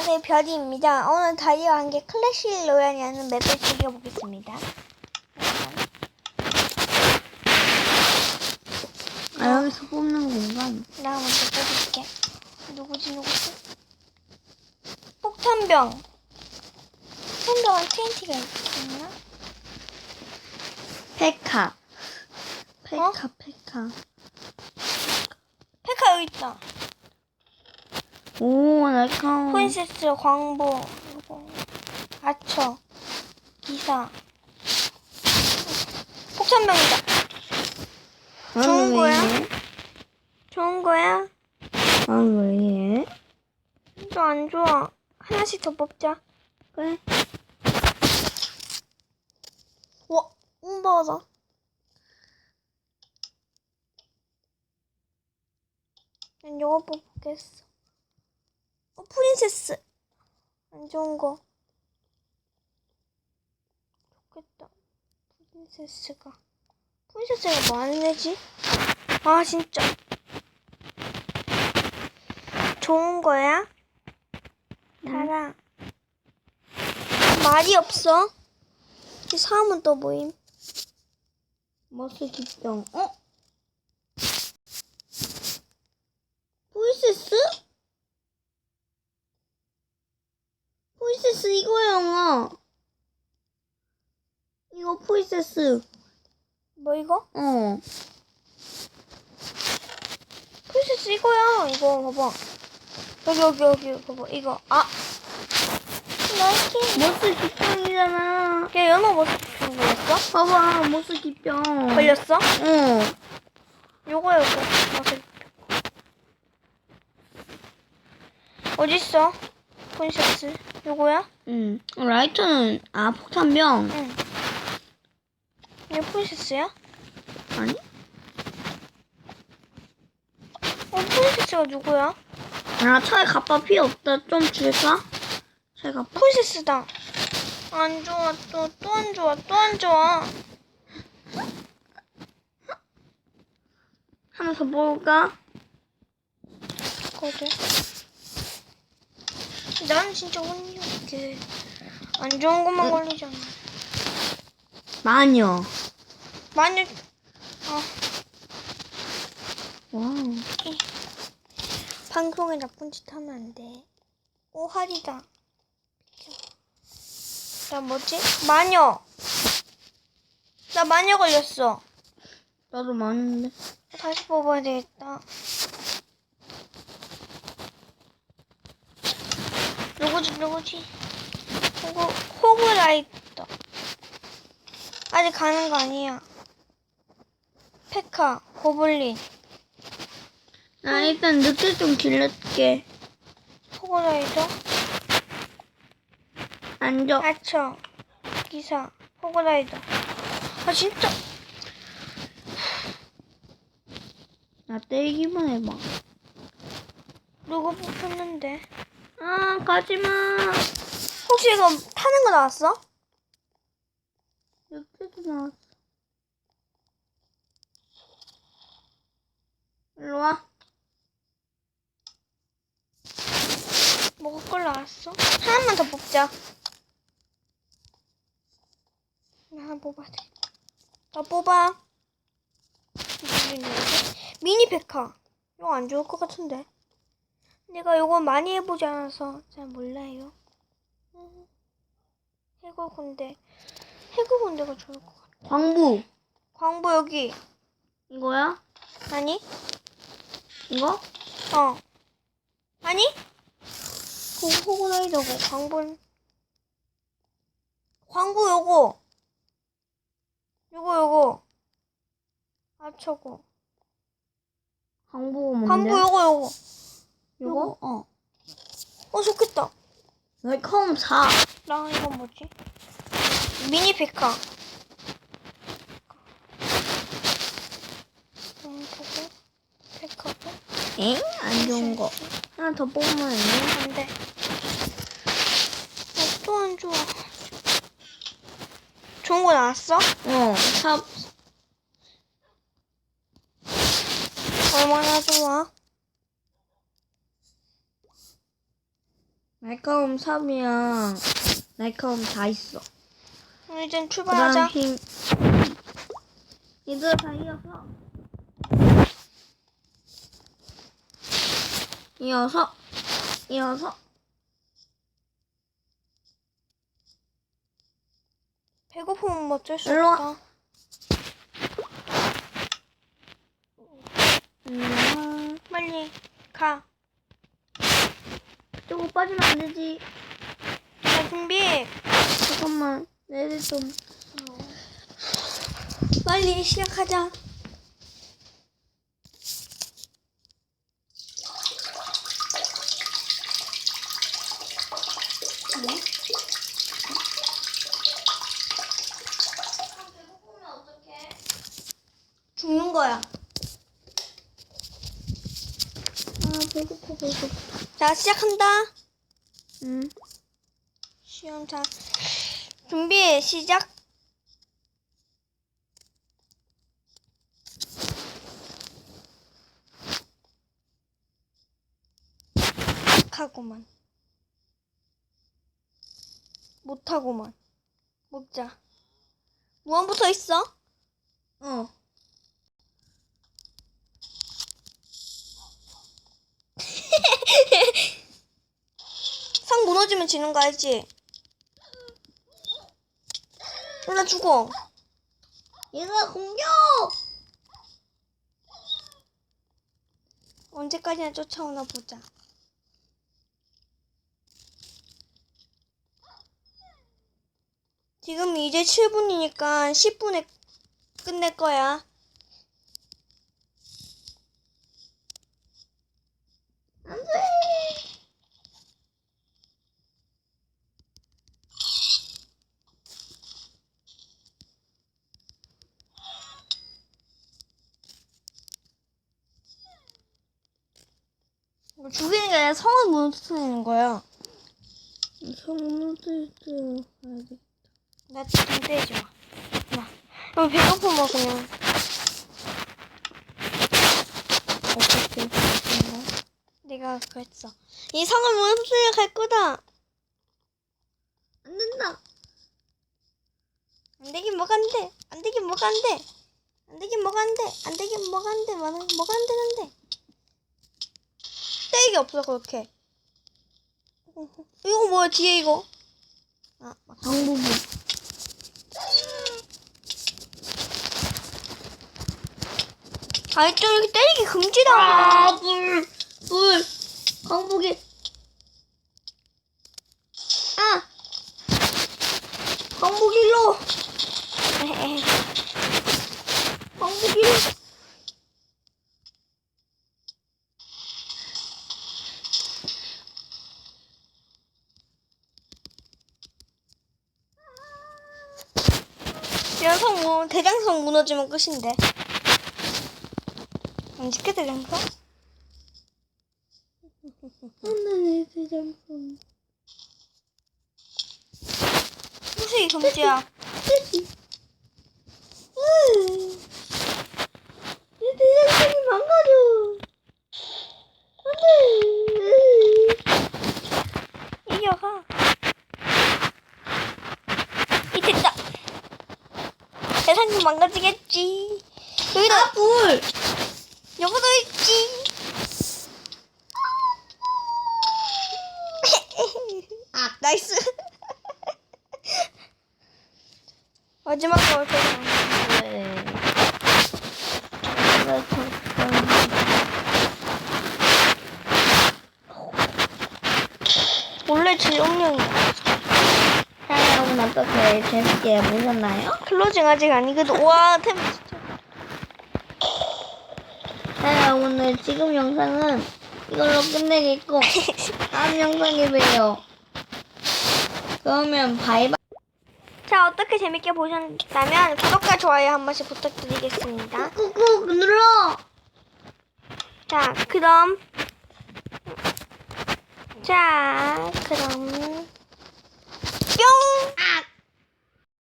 안녕하세요 별이입니다. 오늘 다이와 함께 클래시 로얄이라는 맵을 즐겨보겠습니다. 아 여기서 뽑는 건가? 나 먼저 뽑을게. 누구지 누구지? 폭탄병. 폭탄병은 TNT가 있나? 페카. 페카 어? 페카. 페카 여기 있다. 오 날카로운. 프린세스 광보 아처 기사 폭탄병이다. 좋은 거야? 좋은 거야? 아 왜 이래? 좀안 좋아. 하나씩 더 뽑자. 그래. 와, 음바다. 난 이거 뽑겠어. 어, 프린세스. 안 좋은 거. 좋겠다. 프린세스가. 프린세스가 뭐 하는 애지? 아, 진짜. 좋은 거야? 달아. 말이 없어. 이 사람은 또 모임. 머스 기병. 어? 보이세스? 포 이거야 영아. 이거 포이세스. 뭐 이거? 어. 보이세스 이거야. 이거 봐봐. 여기 여기 여기 봐봐. 이거. 아. 나이키. 머스기병이잖아. 걔 연어 뭐 주고 걸렸어? 봐봐 머스기병. 걸렸어? 어. 요거 요거. 어딨어? 폰셔츠. 요거야? 응. 라이터는 아 폭탄병. 응. 이거 폰셔츠야? 아니? 어, 폰셔츠가 누구야? 아 차에 갑바 필요 없다. 좀 줄까? 차에 갑바. 폰셔츠다. 안 좋아. 또, 또 안 좋아. 또 안 좋아. 하나 더 볼까? 거든. 나는 진짜 운이 없게 안 좋은 것만 걸리잖아. 마녀. 만약 아 와우. 방송에 나쁜 짓 하면 안 돼. 오할이다. 나 뭐지? 마녀. 나 마녀 걸렸어. 나도 많은데. 다시 뽑아야 되겠다. 누구지 누구지? 호구 호그라이터. 아직 가는 거 아니야. 페카 고블린 나 일단 늑대 좀 길러줄게. 호그라이더 앉아. 아처 기사 호그라이더. 아 진짜 나 때리기만 해봐. 누구 뽑혔는데? 아, 가지마. 혹시 이거 타는 거 나왔어? 늑대도 나왔어. 일로 와. 먹을 걸 나왔어? 하나만 더 뽑자. 나 하나 뽑아야 돼. 나 뽑아. 미니 백화. 이거 안 좋을 것 같은데. 내가 이거 많이 해보지 않아서 잘 몰라요. 음. 해골 군대. 해골 군대가 좋을 것 같아. 광부. 광부 여기. 이거야? 아니? 이거? 어. 아니? 그거 호구라이더고 광분. 광고 요거. 요거 요거. 아쳐고. 광부가 뭔데? 광고 요거 요거. 이거? 어. 어 좋겠다. 웰컴 4. 나 이건 뭐지? 미니. 음, 보고 페카고. 엥? 안 좋은 거. 하나 더 뽑으면 안 돼? 안 돼. 어, 또안 좋아. 좋은 거 나왔어? 어. 삽. 얼마나 좋아? 날카로움 3이랑 날카로움 다 있어. 그럼 이젠 출발하자. 힘. 얘들아 다 이어서. 이어서. 이어서. 배고프면 뭐 어쩔 수 일로 와. 없다. 음, 빨리 가. 저거 빠지면 안 되지. 자, 준비. 잠깐만. 내일 좀. 빨리 시작하자. 죽는 거야. 아, 배고파, 배고파. 자, 시작한다. 응. 시험 자. 준비, 시작. 하고만 못하고만 먹자 무한 붙어 있어? 어. 상 무너지면 지는 거 알지? 올라 죽어 얘들아, 공격! 언제까지나 쫓아오나 보자 지금 이제 7분이니까 10분에 끝낼 거야 안 돼! 이거 죽이는 게 아니라 성을 무너뜨리는 거야 성문을 들어가야 돼. 나좀 떼지 마. 나. 그럼 배고프면 그냥. 어떻게 했나? 내가 그랬어. 이 성을 무너뜨려 갈 거다. 안 된다! 안 되긴 뭐가 안 돼. 안 되긴 뭐가 안 돼. 안 되긴 뭐가 안 돼. 안 되긴 뭐가 안 돼. 뭐가 안 되는데. 떼기 없어, 그렇게. 이거 뭐야, 뒤에 이거. 아, 막. 방부부. 아니, 좀 이렇게 때리기 금지다. 아, 불! 불! 광복이. 아! 광복일로! 광복일로! 이런 성, 무, 대장성 무너지면 끝인데. 안 지켜, 대장성? 하늘의 대장성. 후식이 금지야. 내 대장성이 망가져! 안 돼! 이겨가. 이 됐다. 대상이 망가지겠지. 여기다 아, 불! 여기도 있지. 아 나이스. 네. 나 잠깐. 원래 질용량이야. 어떻게 재밌게 보셨나요? 클로징 아직 아니거든. 와 템 진짜. 자, 오늘 지금 영상은 이걸로 끝내겠고 다음 영상에 봬요. 그러면 바이바이. 자 어떻게 재밌게 보셨다면 구독과 좋아요 한 번씩 부탁드리겠습니다. 꾹꾹 눌러. 자, 그럼 자, 그럼 뿅! 아,